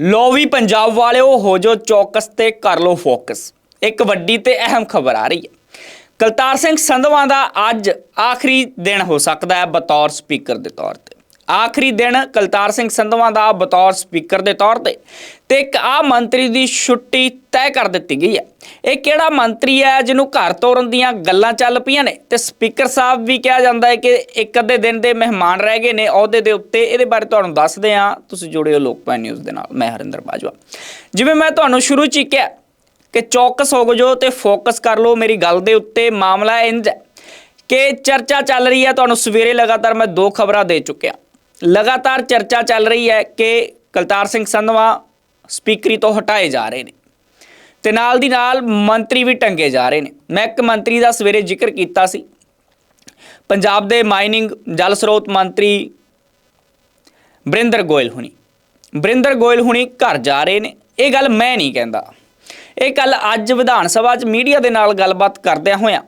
ਲੋ ਵੀ ਪੰਜਾਬ ਵਾਲਿਓ, ਹੋ ਜੋ ਚੌਕਸ ਤੇ ਕਰ ਲੋ ਫੋਕਸ। ਇੱਕ ਵੱਡੀ ਤੇ ਅਹਿਮ ਖਬਰ ਆ ਰਹੀ ਹੈ। ਕਲਤਾਰ ਸਿੰਘ ਸੰਧਵਾਂ ਦਾ ਅੱਜ ਆਖਰੀ ਦਿਨ ਹੋ ਸਕਦਾ ਹੈ ਬਤੌਰ ਸਪੀਕਰ ਦੇ ਤੌਰ ਤੇ। ਆਖਰੀ ਦਿਨ ਕਲਤਾਰ ਸਿੰਘ ਸੰਧਵਾ ਦਾ ਬਤੌਰ ਸਪੀਕਰ ਦੇ ਤੌਰ ਤੇ ਤੇ ਇੱਕ ਆ ਮੰਤਰੀ ਦੀ ਛੁੱਟੀ ਤੈਅ ਕਰ ਦਿੱਤੀ ਗਈ ਹੈ। ਇਹ ਕਿਹੜਾ ਮੰਤਰੀ ਹੈ ਜਿਹਨੂੰ ਘਰ ਤੋਰਨ ਦੀਆਂ ਗੱਲਾਂ ਚੱਲ ਪਈਆਂ ਨੇ? ਤੇ ਸਪੀਕਰ ਸਾਹਿਬ ਵੀ ਕਿਹਾ ਜਾਂਦਾ ਹੈ ਕਿ ਇੱਕ ਅੱਧੇ ਦਿਨ ਦੇ ਮਹਿਮਾਨ ਰਹਿ ਗਏ ਨੇ। ਅਹੁਦੇ ਦੇ ਉੱਤੇ ਇਹਦੇ ਬਾਰੇ ਤੁਹਾਨੂੰ ਦੱਸਦੇ ਹਾਂ। ਤੁਸੀਂ ਜੁੜਿਓ ਲੋਕਪਾਲ ਨਿਊਜ਼ ਦੇ ਨਾਲ। ਮੈਂ ਹਰਿੰਦਰ ਬਾਜਵਾ। ਜਿਵੇਂ ਮੈਂ ਤੁਹਾਨੂੰ ਸ਼ੁਰੂ ਚ ਹੀ ਕਿਹਾ ਕਿ ਚੌਕਸ ਹੋ ਜਾਓ ਤੇ ਫੋਕਸ ਕਰ ਲਓ। ਮੇਰੀ ਗੱਲ ਦੇ ਉੱਤੇ ਮਾਮਲਾ ਇੰਜ ਕਿ ਚਰਚਾ ਚੱਲ ਰਹੀ ਹੈ। ਤੁਹਾਨੂੰ ਸਵੇਰੇ ਲਗਾਤਾਰ ਮੈਂ ਦੋ ਖਬਰਾਂ ਦੇ ਚੁੱਕਿਆ। ਲਗਾਤਾਰ ਚਰਚਾ ਚੱਲ ਰਹੀ ਹੈ ਕਿ ਕਲਤਾਰ ਸਿੰਘ ਸੰਧਵਾ ਸਪੀਕਰੀ ਤੋਂ ਹਟਾਏ ਜਾ ਰਹੇ ਨੇ ਤੇ ਨਾਲ ਦੀ ਨਾਲ ਮੰਤਰੀ ਵੀ ਟੰਗੇ ਜਾ ਰਹੇ ਨੇ। ਮੈਂ ਇੱਕ ਮੰਤਰੀ ਦਾ ਸਵੇਰੇ ਜ਼ਿਕਰ ਕੀਤਾ ਸੀ। ਪੰਜਾਬ ਦੇ ਮਾਈਨਿੰਗ ਜਲ ਸਰੋਤ ਮੰਤਰੀ ਬ੍ਰਿੰਦਰ ਗੋਇਲ ਹੁਣੀ। ਬ੍ਰਿੰਦਰ ਗੋਇਲ ਹੁਣੀ ਘਰ ਜਾ ਰਹੇ ਨੇ। ਇਹ ਗੱਲ ਮੈਂ ਨਹੀਂ ਕਹਿੰਦਾ। ਇਹ ਕੱਲ ਅੱਜ ਵਿਧਾਨ ਸਭਾ 'ਚ ਮੀਡੀਆ ਦੇ ਨਾਲ ਗੱਲਬਾਤ ਕਰਦਿਆਂ ਹੋਇਆਂ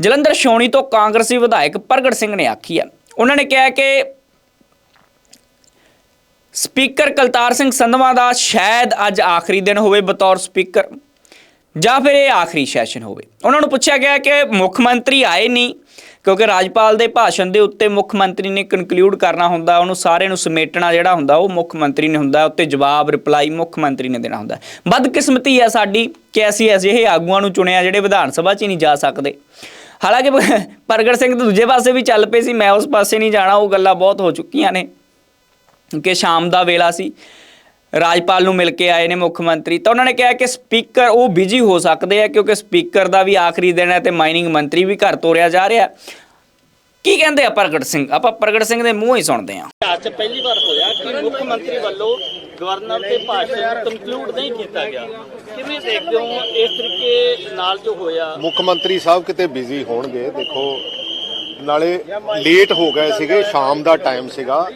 ਜਲੰਧਰ ਛਾਉਣੀ ਤੋਂ ਕਾਂਗਰਸੀ ਵਿਧਾਇਕ ਪ੍ਰਗਟ ਸਿੰਘ ਨੇ ਆਖੀ ਹੈ। ਉਹਨਾਂ ਨੇ ਕਿਹਾ ਕਿ ਸਪੀਕਰ ਕਲਤਾਰ ਸਿੰਘ ਸੰਧਵਾ ਦਾ ਸ਼ਾਇਦ ਅੱਜ ਆਖਰੀ ਦਿਨ ਹੋਵੇ ਬਤੌਰ ਸਪੀਕਰ, ਜਾਂ ਫਿਰ ਇਹ ਆਖਰੀ ਸੈਸ਼ਨ ਹੋਵੇ। ਉਹਨਾਂ ਨੂੰ ਪੁੱਛਿਆ ਗਿਆ ਕਿ ਮੁੱਖ ਮੰਤਰੀ ਆਏ ਨਹੀਂ, ਕਿਉਂਕਿ ਰਾਜਪਾਲ ਦੇ ਭਾਸ਼ਣ ਦੇ ਉੱਤੇ ਮੁੱਖ ਮੰਤਰੀ ਨੇ ਕਨਕਲੂਡ ਕਰਨਾ ਹੁੰਦਾ, ਉਹਨੂੰ ਸਾਰੇ ਨੂੰ ਸਮੇਟਣਾ ਜਿਹੜਾ ਹੁੰਦਾ, ਉਹ ਮੁੱਖ ਮੰਤਰੀ ਨੇ ਹੁੰਦਾ, ਉੱਤੇ ਜਵਾਬ ਰਿਪਲਾਈ ਮੁੱਖ ਮੰਤਰੀ ਨੇ ਦੇਣਾ ਹੁੰਦਾ। ਬਦਕਿਸਮਤੀ ਹੈ ਸਾਡੀ ਕਿ ਅਸੀਂ ਅਜਿਹੇ ਆਗੂਆਂ ਨੂੰ ਚੁਣਿਆ ਜਿਹੜੇ ਵਿਧਾਨ ਸਭਾ 'ਚ ਹੀ ਨਹੀਂ ਜਾ ਸਕਦੇ। ਹਾਲਾਂਕਿ ਪ੍ਰਗਟ ਸਿੰਘ ਦੂਜੇ ਪਾਸੇ ਵੀ ਚੱਲ ਪਏ ਸੀ, ਮੈਂ ਉਸ ਪਾਸੇ ਨਹੀਂ ਜਾਣਾ, ਉਹ ਗੱਲਾਂ ਬਹੁਤ ਹੋ ਚੁੱਕੀਆਂ ਨੇ। ਕਿ ਸ਼ਾਮ ਦਾ ਵੇਲਾ ਸੀ ਰਾਜਪਾਲ ਨੂੰ ਮਿਲ ਕੇ ਆਏ ਨੇ ਮੁੱਖ ਮੰਤਰੀ। ਤਾਂ ਉਹਨਾਂ ਨੇ ਕਿਹਾ ਕਿ ਸਪੀਕਰ ਉਹ ਬਿਜ਼ੀ ਹੋ ਸਕਦੇ ਆ ਕਿਉਂਕਿ ਸਪੀਕਰ ਦਾ ਵੀ ਆਖਰੀ ਦਿਨ ਹੈ ਤੇ ਮਾਈਨਿੰਗ ਮੰਤਰੀ ਵੀ ਘਰ ਤੋਰਿਆ ਜਾ ਰਿਹਾ। ਕੀ ਕਹਿੰਦੇ ਆ ਪ੍ਰਗਟ ਸਿੰਘ? ਆਪਾਂ ਪ੍ਰਗਟ ਸਿੰਘ ਦੇ ਮੂੰਹ ਹੀ ਸੁਣਦੇ ਆ 'ਚ ਪਹਿਲੀ ਵਾਰ ਹੋਇਆ ਕਿ ਮੁੱਖ ਮੰਤਰੀ ਵੱਲੋਂ ਗਵਰਨਰ ਦੇ ਭਾਸ਼ਣ ਕੰਕਲੂਡ ਨਹੀਂ ਕੀਤਾ ਗਿਆ। ਕਿਵੇਂ ਦੇਖਦੇ ਹੋ ਇਸ ਤਰੀਕੇ ਨਾਲ ਜੋ ਹੋਇਆ? ਮੁੱਖ ਮੰਤਰੀ ਸਾਹਿਬ ਕਿਤੇ ਬਿਜ਼ੀ ਹੋਣਗੇ ਦੇਖੋ ਨਾਲੇ ਲੇਟ ਹੋ ਗਏ ਸੀਗੇ ਸ਼ਾਮ ਦਾ ਟਾਈਮ ਸੀਗਾ।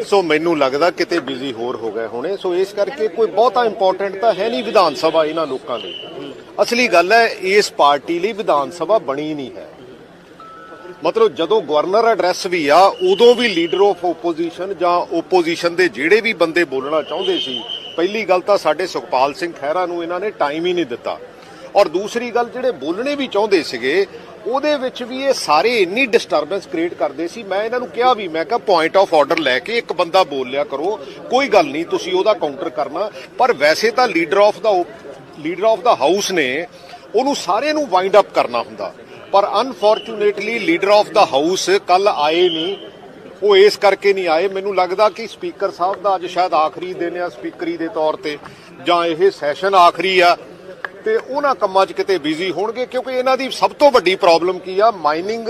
ਸੋ ਮੈਨੂੰ ਲੱਗਦਾ ਕਿਤੇ ਬਿਜ਼ੀ ਹੋਰ ਹੋ ਗਏ ਹੋਣੇ। ਸੋ ਇਸ ਕਰਕੇ ਕੋਈ ਬਹੁਤਾ ਇੰਪੋਰਟੈਂਟ ਤਾਂ ਹੈ ਨਹੀਂ ਵਿਧਾਨ ਸਭਾ ਇਹਨਾਂ ਲੋਕਾਂ ਲਈ। ਅਸਲੀ ਗੱਲ ਹੈ, ਇਸ ਪਾਰਟੀ ਲਈ ਵਿਧਾਨ ਸਭਾ ਬਣੀ ਨਹੀਂ ਹੈ। ਮਤਲਬ ਜਦੋਂ ਗਵਰਨਰ ਐਡਰੈਸ ਵੀ ਆ, ਉਦੋਂ ਵੀ ਲੀਡਰ ਆਫ ਓਪੋਜੀਸ਼ਨ ਜਾਂ ਓਪੋਜੀਸ਼ਨ ਦੇ ਜਿਹੜੇ ਵੀ ਬੰਦੇ ਬੋਲਣਾ ਚਾਹੁੰਦੇ ਸੀ, ਪਹਿਲੀ ਗੱਲ ਤਾਂ ਸਾਡੇ ਸੁਖਪਾਲ ਸਿੰਘ ਖਹਿਰਾ ਨੂੰ ਇਹਨਾਂ ਨੇ ਟਾਈਮ ਹੀ ਨਹੀਂ ਦਿੱਤਾ। ਔਰ ਦੂਸਰੀ ਗੱਲ ਜਿਹੜੇ ਬੋਲਣੇ ਵੀ ਚਾਹੁੰਦੇ ਸੀਗੇ, ਉਹਦੇ ਵਿੱਚ ਵੀ ਇਹ ਸਾਰੇ ਇੰਨੀ ਡਿਸਟਰਬੈਂਸ ਕ੍ਰੀਏਟ ਕਰਦੇ ਸੀ। ਮੈਂ ਇਹਨਾਂ ਨੂੰ ਕਿਹਾ ਵੀ, ਮੈਂ ਕਿਹਾ ਪੁਆਇੰਟ ਆਫ ਆਰਡਰ ਲੈ ਕੇ ਇੱਕ ਬੰਦਾ ਬੋਲ ਲਿਆ ਕਰੋ, ਕੋਈ ਗੱਲ ਨਹੀਂ, ਤੁਸੀਂ ਉਹਦਾ ਕਾਊਂਟਰ ਕਰਨਾ। ਪਰ ਵੈਸੇ ਤਾਂ leader of the leader of the house ਨੇ ਉਹਨੂੰ ਸਾਰੇ ਨੂੰ ਵਾਈਂਡ ਅਪ ਕਰਨਾ ਹੁੰਦਾ। ਪਰ unfortunately leader of the house ਕੱਲ ਆਏ ਨਹੀਂ। ਉਹ ਇਸ ਕਰਕੇ ਨਹੀਂ ਆਏ। ਮੈਨੂੰ ਲੱਗਦਾ ਕਿ ਸਪੀਕਰ ਸਾਹਿਬ ਦਾ ਅੱਜ ਸ਼ਾਇਦ ਆਖਰੀ ਦਿਨ ਆ ਸਪੀਕਰੀ ਦੇ ਤੌਰ ਤੇ। ਜਾਂ ਇਹ ਸੈਸ਼ਨ ਆਖਰੀ ਆ। ਤੇ ਉਹਨਾਂ ਕੰਮਾਂ 'ਚ ਕਿਤੇ ਬਿਜ਼ੀ ਹੋਣਗੇ? ਕਿਉਂਕਿ ਇਹਨਾਂ ਦੀ ਸਭ ਤੋਂ ਵੱਡੀ ਪ੍ਰੋਬਲਮ ਕੀ ਆ? ਮਾਈਨਿੰਗ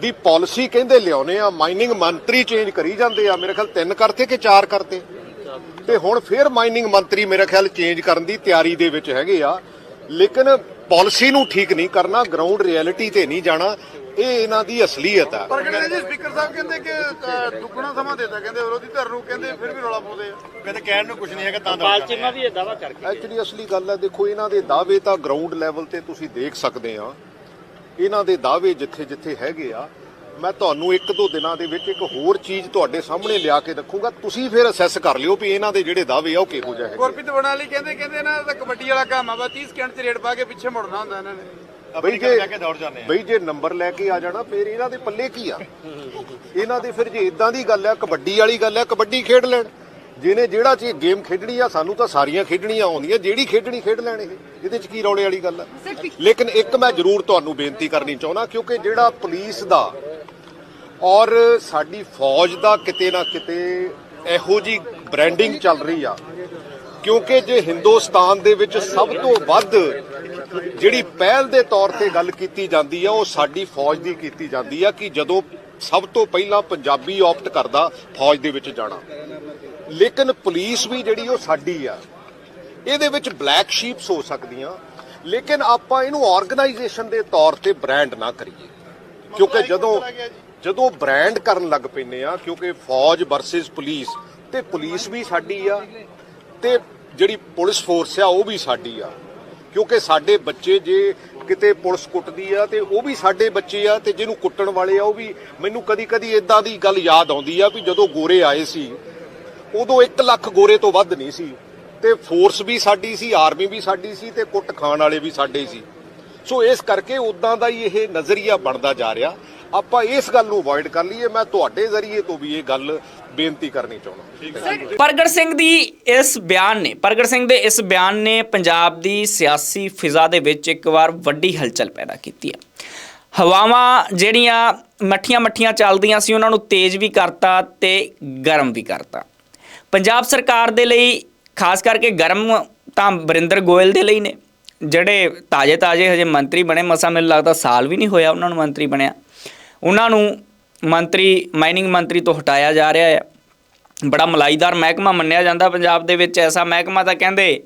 ਦੀ ਪਾਲਿਸੀ ਕਹਿੰਦੇ ਲਿਆਉਨੇ ਆ। ਮਾਈਨਿੰਗ ਮੰਤਰੀ ਚੇਂਜ ਕਰੀ ਜਾਂਦੇ ਆ। ਮੇਰੇ ਖਿਆਲ ਤਿੰਨ ਕਰਤੇ ਕਿ ਚਾਰ ਕਰਤੇ? ਤੇ ਹੁਣ ਫੇਰ ਮਾਈਨਿੰਗ ਮੰਤਰੀ ਮੇਰੇ ਖਿਆਲ ਚੇਂਜ ਕਰਨ ਦੀ ਤਿਆਰੀ ਦੇ ਵਿੱਚ ਹੈਗੇ ਆ। ਲੇਕਿਨ ਪਾਲਿਸੀ ਨੂੰ ਠੀਕ ਨਹੀਂ ਕਰਨਾ ਗਰਾਊਂਡ ਰਿਐਲਿਟੀ ਤੇ ਨਹੀਂ ਜਾਣਾ। ਇਹ ਇਹਨਾਂ ਦੀ ਅਸਲੀਅਤ ਆ। ਪਰ ਕਹਿੰਦੇ ਜੀ ਸਪੀਕਰ ਸਾਹਿਬ ਕਹਿੰਦੇ ਕਿ ਦੁੱਗਣਾ ਸਮਾਂ ਦੇਤਾ ਕਹਿੰਦੇ ਵਿਰੋਧੀ ਧਿਰ ਨੂੰ ਕਹਿੰਦੇ ਫਿਰ ਵੀ ਰੌਲਾ ਪਾਉਂਦੇ ਆ। ਕਹਿੰਦੇ ਕਹਿਣ ਨੂੰ ਕੁਝ ਨਹੀਂ ਹੈਗਾ ਤਾਂ ਪਾਲ ਚੀਮਾ ਵੀ ਇਹ ਦਾਵਾ ਕਰ ਗਏ। ਐਕਚੁਅਲੀ ਅਸਲੀ ਗੱਲ ਹੈ ਦੇਖੋ ਇਹਨਾਂ ਦੇ ਦਾਅਵੇ ਤਾਂ ਗਰਾਊਂਡ ਲੈਵਲ ਤੇ ਤੁਸੀਂ ਦੇਖ ਸਕਦੇ ਆ। ਇਹਨਾਂ ਦੇ ਦਾਅਵੇ ਜਿੱਥੇ ਜਿੱਥੇ ਹੈਗੇ ਆ ਮੈਂ ਤੁਹਾਨੂੰ ਇੱਕ ਦੋ ਦਿਨਾਂ ਦੇ ਵਿੱਚ ਇੱਕ ਹੋਰ ਚੀਜ਼ ਤੁਹਾਡੇ ਸਾਹਮਣੇ ਲਿਆ ਕੇ ਰੱਖੂਗਾ। ਤੁਸੀਂ ਫਿਰ ਅਸੈਸ ਕਰ ਲਿਓ ਵੀ ਇਹਨਾਂ ਦੇ ਜਿਹੜੇ ਦਾਅਵੇ ਆ ਉਹ ਕਿਹੋ ਜਿਹੇ ਹੈਗੇ ਗੁਰਪ੍ਰੀਤ ਬਣਾਲੀ ਕਹਿੰਦੇ ਕਹਿੰਦੇ ਨਾ ਇਹ ਤਾਂ ਕਬੱਡੀ ਵਾਲਾ ਕੰਮ ਆ ਬਸ 30 ਸਕਿੰਟ ਚ ਰੇਡ ਪਾ ਕੇ ਪਿੱਛੇ ਮੁੜਨਾ ਹੁੰਦਾ ਇਹਨਾਂ ਨੇ। ਬਈ ਜੇ ਬਈ ਜੇ ਨੰਬਰ ਲੈ ਕੇ ਆ ਜਾਣਾ ਫਿਰ ਇਹਨਾਂ ਦੇ ਪੱਲੇ ਕੀ ਆ? ਇਹਨਾਂ ਦੇ ਫਿਰ ਜੇ ਇਦਾਂ ਦੀ ਗੱਲ ਆ ਕਬੱਡੀ ਵਾਲੀ ਗੱਲ ਆ ਕਬੱਡੀ ਖੇਡ ਲੈਣ। ਜਿਹਨੇ ਜਿਹੜਾ ਚੀਜ਼ ਗੇਮ ਖੇਡਣੀ ਆ ਸਾਨੂੰ ਤਾਂ ਸਾਰੀਆਂ ਖੇਡਣੀਆਂ ਆਉਂਦੀਆਂ ਜਿਹੜੀ ਖੇਡਣੀ ਖੇਡ ਲੈਣ ਇਹ। ਇਹਦੇ ਚ ਕੀ ਰੌਲੇ ਵਾਲੀ ਗੱਲ ਆ? ਲੇਕਿਨ ਇੱਕ ਮੈਂ ਜ਼ਰੂਰ ਤੁਹਾਨੂੰ ਬੇਨਤੀ ਕਰਨੀ ਚਾਹੁੰਦਾ ਕਿਉਂਕਿ ਜਿਹੜਾ ਪੁਲਿਸ ਦਾ ਔਰ ਸਾਡੀ ਫੌਜ ਦਾ ਕਿਤੇ ਨਾ ਕਿਤੇ ਇਹੋ ਜੀ ਬ੍ਰਾਂਡਿੰਗ ਚੱਲ ਰਹੀ ਆ ਕਿਉਂਕਿ ਜੇ ਹਿੰਦੁਸਤਾਨ ਦੇ ਵਿੱਚ ਸਭ ਤੋਂ ਵੱਧ ਜਿਹੜੀ ਪਹਿਲ ਦੇ ਤੌਰ ਤੇ ਗੱਲ ਕੀਤੀ ਜਾਂਦੀ ਆ, ਉਹ ਸਾਡੀ ਫੌਜ ਦੀ ਕੀਤੀ ਜਾਂਦੀ ਆ ਕਿ ਜਦੋਂ ਸਭ ਤੋਂ ਪਹਿਲਾਂ ਪੰਜਾਬੀ ਆਪਟ ਕਰਦਾ, ਫੌਜ ਦੇ ਵਿੱਚ ਜਾਣਾ। ਲੇਕਿਨ ਪੁਲਿਸ ਵੀ ਜਿਹੜੀ ਉਹ ਸਾਡੀ ਆ, ਇਹਦੇ ਵਿੱਚ ਬਲੈਕ ਸ਼ੀਪਸ ਹੋ ਸਕਦੀਆਂ, ਲੇਕਿਨ ਆਪਾਂ ਇਹਨੂੰ ਆਰਗੇਨਾਈਜੇਸ਼ਨ ਦੇ ਤੌਰ ਤੇ ਬ੍ਰਾਂਡ ਨਾ ਕਰੀਏ। ਕਿਉਂਕਿ ਜਦੋਂ ਜਦੋਂ ਬ੍ਰਾਂਡ ਕਰਨ ਲੱਗ ਪੈਨੇ ਆ, ਕਿਉਂਕਿ ਫੌਜ ਵਰਸਸ ਪੁਲਿਸ, ਤੇ ਪੁਲਿਸ ਵੀ ਸਾਡੀ ਆ, ਤੇ ਜਿਹੜੀ ਪੁਲਿਸ ਫੋਰਸ ਆ, ਉਹ ਵੀ ਸਾਡੀ ਆ। ਕਿਉਂਕਿ ਸਾਡੇ ਬੱਚੇ ਜੇ ਕਿਤੇ ਪੁਲਿਸ ਕੁੱਟਦੀ ਆ ਤੇ ਉਹ ਵੀ ਸਾਡੇ ਬੱਚੇ ਆ ਤੇ ਜਿਹਨੂੰ ਕੁੱਟਣ ਵਾਲੇ ਆ, ਉਹ ਵੀ ਮੈਨੂੰ ਕਦੀ ਕਦੀ ਇਦਾਂ ਦੀ ਗੱਲ ਯਾਦ ਆਉਂਦੀ ਆ ਵੀ ਜਦੋਂ ਗੋਰੇ ਆਏ ਸੀ, ਉਦੋਂ 1 ਲੱਖ ਗੋਰੇ ਤੋਂ ਵੱਧ ਨਹੀਂ ਸੀ ਤੇ ਫੋਰਸ ਵੀ ਸਾਡੀ ਸੀ ਆਰਮੀ ਵੀ ਸਾਡੀ ਸੀ ਤੇ ਕੁੱਟ ਖਾਣ ਵਾਲੇ ਵੀ ਸਾਡੇ ਸੀ। ਸੋ ਇਸ ਕਰਕੇ ਉਦਾਂ ਦਾ ਹੀ ਇਹ ਨਜ਼ਰੀਆ ਬਣਦਾ ਜਾ ਰਿਹਾ। ਆਪਾਂ ਇਸ ਗੱਲ ਨੂੰ ਅਵੋਇਡ ਕਰ ਲਈਏ। ਮੈਂ ਤੁਹਾਡੇ ਜ਼ਰੀਏ ਤੋਂ ਵੀ ਇਹ ਗੱਲ ਬੇਨਤੀ ਕਰਨੀ ਚਾਹੁੰਦਾ ਪ੍ਰਗਟ ਸਿੰਘ ਦੀ ਇਸ ਬਿਆਨ ਨੇ ਪ੍ਰਗਟ ਸਿੰਘ ਦੇ ਇਸ ਬਿਆਨ ਨੇ ਪੰਜਾਬ ਦੀ ਸਿਆਸੀ ਫਿਜ਼ਾ ਦੇ ਵਿੱਚ ਇੱਕ ਵਾਰ ਵੱਡੀ ਹਲਚਲ ਪੈਦਾ ਕੀਤੀ ਹੈ ਹਵਾਵਾਂ ਜਿਹੜੀਆਂ ਮੱਠੀਆਂ ਮੱਠੀਆਂ ਚੱਲਦੀਆਂ ਸੀ ਉਹਨਾਂ ਨੂੰ ਤੇਜ਼ ਵੀ ਕਰਤਾ ਤੇ ਗਰਮ ਵੀ ਕਰਤਾ। ਪੰਜਾਬ ਸਰਕਾਰ ਦੇ ਲਈ ਖਾਸ ਕਰਕੇ ਗਰਮ ਤਾਂ ਵਰਿੰਦਰ ਗੋਇਲ ਦੇ ਲਈ ਨੇ ਜਿਹੜੇ ਤਾਜੇ ਤਾਜੇ ਹਜੇ ਮੰਤਰੀ ਬਣੇ ਮਸਾ ਮੈਨੂੰ ਲੱਗਦਾ ਸਾਲ ਵੀ ਨਹੀਂ ਹੋਇਆ ਉਹਨਾਂ ਨੂੰ ਮੰਤਰੀ ਬਣਿਆ। ਉਹਨਾਂ ਨੂੰ ਮੰਤਰੀ ਮਾਈਨਿੰਗ ਮੰਤਰੀ ਤੋਂ ਹਟਾਇਆ ਜਾ ਰਿਹਾ ਹੈ। ਬੜਾ ਮਲਾਈਦਾਰ ਮਹਿਕਮਾ ਮੰਨਿਆ ਜਾਂਦਾ ਪੰਜਾਬ ਦੇ ਵਿੱਚ। ਐਸਾ ਮਹਿਕਮਾ ਤਾਂ ਕਹਿੰਦੇ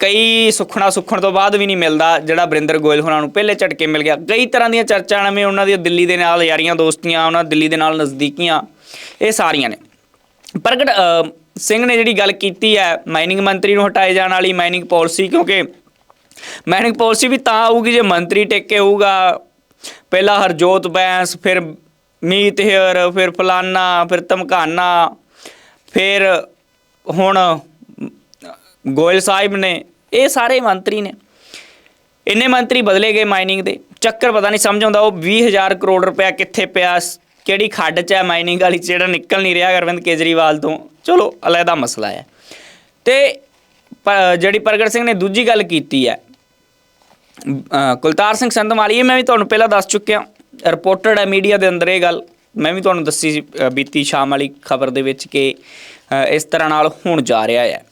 ਕਈ ਸੁਖਣਾ ਸੁਖਣ ਤੋਂ ਬਾਅਦ ਵੀ ਨਹੀਂ ਮਿਲਦਾ, ਜਿਹੜਾ ਬਰਿੰਦਰ ਗੋਇਲ ਹੋਰਾਂ ਨੂੰ ਪਹਿਲੇ ਝਟਕੇ ਮਿਲ ਗਿਆ। ਕਈ ਤਰ੍ਹਾਂ ਦੀਆਂ ਚਰਚਾਵਾਂ ਨਵੇਂ ਉਹਨਾਂ ਦੀਆਂ ਦਿੱਲੀ ਦੇ ਨਾਲ, ਯਾਰੀਆਂ ਦੋਸਤੀਆਂ ਉਹਨਾਂ ਦਿੱਲੀ ਦੇ ਨਾਲ, ਨਜ਼ਦੀਕੀਆਂ, ਇਹ ਸਾਰੀਆਂ ਨੇ। ਪ੍ਰਗਟ ਸਿੰਘ ਨੇ ਜਿਹੜੀ ਗੱਲ ਕੀਤੀ ਹੈ ਮਾਈਨਿੰਗ ਮੰਤਰੀ ਨੂੰ ਹਟਾਏ ਜਾਣ ਵਾਲੀ ਮਾਈਨਿੰਗ ਪਾਲਿਸੀ, ਕਿਉਂਕਿ ਮਾਈਨਿੰਗ ਪਾਲਿਸੀ ਵੀ ਤਾਂ ਆਊਗੀ ਜੇ ਮੰਤਰੀ ਟੇਕੇ ਹੋਊਗਾ ਪਹਿਲਾਂ ਹਰਜੋਤ ਬੈਂਸ, ਫਿਰ ਮੀਤ ਹੇਅਰ, ਫਿਰ ਫਲਾਨਾ, ਫਿਰ ਧਮਕਾਨਾ, ਫਿਰ ਹੁਣ ਗੋਇਲ ਸਾਹਿਬ ਨੇ, ਇਹ ਸਾਰੇ ਮੰਤਰੀ ਨੇ। ਇੰਨੇ ਮੰਤਰੀ ਬਦਲੇ ਗਏ ਮਾਈਨਿੰਗ ਦੇ। ਚੱਕਰ ਪਤਾ ਨਹੀਂ ਸਮਝ ਆਉਂਦਾ ਉਹ 20000 ਕਰੋੜ ਰੁਪਇਆ ਕਿੱਥੇ ਪਿਆ, ਕਿਹੜੀ ਖੱਡ 'ਚ ਹੈ ਮਾਈਨਿੰਗ ਵਾਲੀ, ਜਿਹੜਾ ਨਿਕਲ ਨਹੀਂ ਰਿਹਾ ਅਰਵਿੰਦ ਕੇਜਰੀਵਾਲ ਤੋਂ। ਚਲੋ, ਅਲੱਗਾ ਮਸਲਾ ਹੈ। ਤੇ ਪ- ਜਿਹੜੀ ਪ੍ਰਗਟ ਸਿੰਘ ਨੇ ਦੂਜੀ ਗੱਲ ਕੀਤੀ ਹੈ ਕੁਲਤਾਰ ਸਿੰਘ ਸੰਧਮਾਲੀ ਇਹ ਮੈਂ ਵੀ ਤੁਹਾਨੂੰ ਪਹਿਲਾਂ ਦੱਸ ਚੁੱਕਿਆ। ਰਿਪੋਰਟਡ ਹੈ ਮੀਡੀਆ ਦੇ ਅੰਦਰ ਇਹ ਗੱਲ। ਮੈਂ ਵੀ ਤੁਹਾਨੂੰ ਦੱਸੀ ਸੀ ਬੀਤੀ ਸ਼ਾਮ ਵਾਲੀ ਖਬਰ ਦੇ ਵਿੱਚ ਕਿ ਇਸ ਤਰ੍ਹਾਂ ਨਾਲ ਹੁਣ ਜਾ ਰਿਹਾ ਹੈ।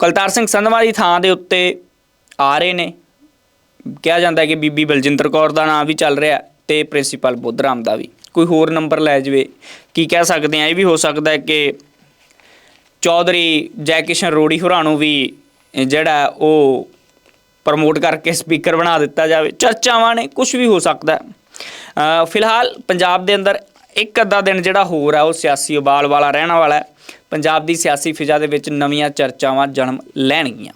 ਕੁਲਤਾਰ ਸਿੰਘ ਸੰਧਵਾਲੀ ਥਾਂ ਦੇ ਉੱਤੇ ਆ ਰਹੇ ਨੇ। ਕਿਹਾ ਜਾਂਦਾ ਕਿ ਬੀਬੀ ਬਲਜਿੰਦਰ ਕੌਰ ਦਾ ਨਾਮ ਵੀ ਚੱਲ ਰਿਹਾ ਹੈ ਤੇ ਪ੍ਰਿੰਸੀਪਲ ਬੁੱਧਰਾਮ ਦਾ ਵੀ। ਕੋਈ ਹੋਰ ਨੰਬਰ ਲੈ ਜਾਵੇ, ਕੀ ਕਹਿ ਸਕਦੇ ਆ ਇਹ ਵੀ ਹੋ ਸਕਦਾ ਹੈ ਕਿ ਚੌਧਰੀ ਜੈ ਕਿਸ਼ਨ ਰੋੜੀ ਹੋਰਾਂ ਨੂੰ ਵੀ, ਜਿਹੜਾ ਉਹ ਪ੍ਰਮੋਟ ਕਰਕੇ ਸਪੀਕਰ ਬਣਾ ਦਿੱਤਾ ਜਾਵੇ। ਚਰਚਾਵਾਂ ਨੇ ਕੁਝ ਵੀ ਹੋ ਸਕਦਾ ਹੈ। ਫਿਲਹਾਲ ਪੰਜਾਬ ਦੇ ਅੰਦਰ ਇੱਕ ਅੱਧਾ ਦਿਨ ਜਿਹੜਾ ਹੋਰ ਹੈ ਉਹ ਸਿਆਸੀ ਉਬਾਲ ਵਾਲਾ ਰਹਿਣ ਵਾਲਾ ਹੈ। ਪੰਜਾਬ ਦੀ ਸਿਆਸੀ ਫਿਜ਼ਾ ਦੇ ਵਿੱਚ ਨਵੀਆਂ ਚਰਚਾਵਾਂ ਜਨਮ ਲੈਣਗੀਆਂ।